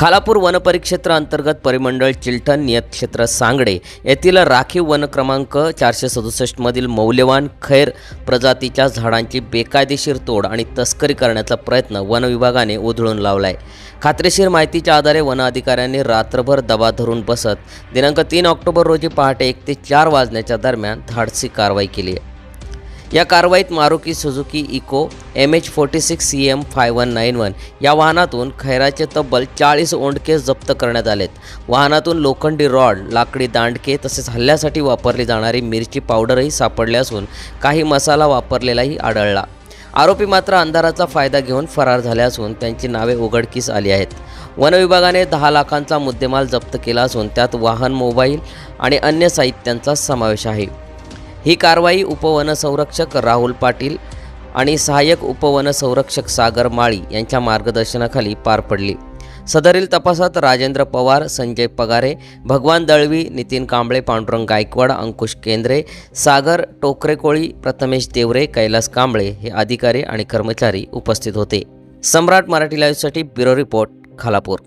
खालापूर वनपरिक्षेत्र अंतर्गत परिमंडळ चिलठण नियतक्षेत्र सांगडे येथील राखीव वन क्रमांक चारशे सदुसष्टमधील मौल्यवान खैर प्रजातीच्या झाडांची बेकायदेशीर तोड आणि तस्करी करण्याचा प्रयत्न वन विभागाने उधळून लावलाय. खात्रीशीर माहितीच्या आधारे वन अधिकाऱ्यांनी रात्रभर दबा धरून बसत दिनांक तीन ऑक्टोबर रोजी पहाटे एक ते चार वाजण्याच्या दरम्यान धाडसी कारवाई केली आहे. या कारवाईत Maruti Suzuki Eeco M H forty six C M five one nine one या वाहनातून खैराचे तब्बल चाळीस ओंडके जप्त करण्यात आलेत. वाहनातून लोखंडी रॉड लाकडी दांडके तसेच हल्ल्यासाठी वापरली जाणारी मिरची पावडरही सापडली असून काही मसाला वापरलेलाही आढळला. आरोपी मात्र अंधाराचा फायदा घेऊन फरार झाले असून त्यांची नावे उघडकीस आली आहेत. वनविभागाने दहा लाखांचा मुद्देमाल जप्त केला असून त्यात वाहन मोबाईल आणि अन्य साहित्यांचा समावेश आहे. ही कारवाई उपवनसंरक्षक राहुल पाटील आणि सहाय्यक उपवनसंरक्षक सागर माळी यांच्या मार्गदर्शनाखाली पार पडली. सदरील तपासात राजेंद्र पवार संजय पगारे भगवान दळवी नितीन कांबळे पांडुरंग गायकवाड अंकुश केंद्रे सागर टोकरेकोळी प्रथमेश देवरे कैलास कांबळे हे अधिकारी आणि कर्मचारी उपस्थित होते. सम्राट मराठी लाईव्हसाठी ब्युरो रिपोर्ट खालापूर.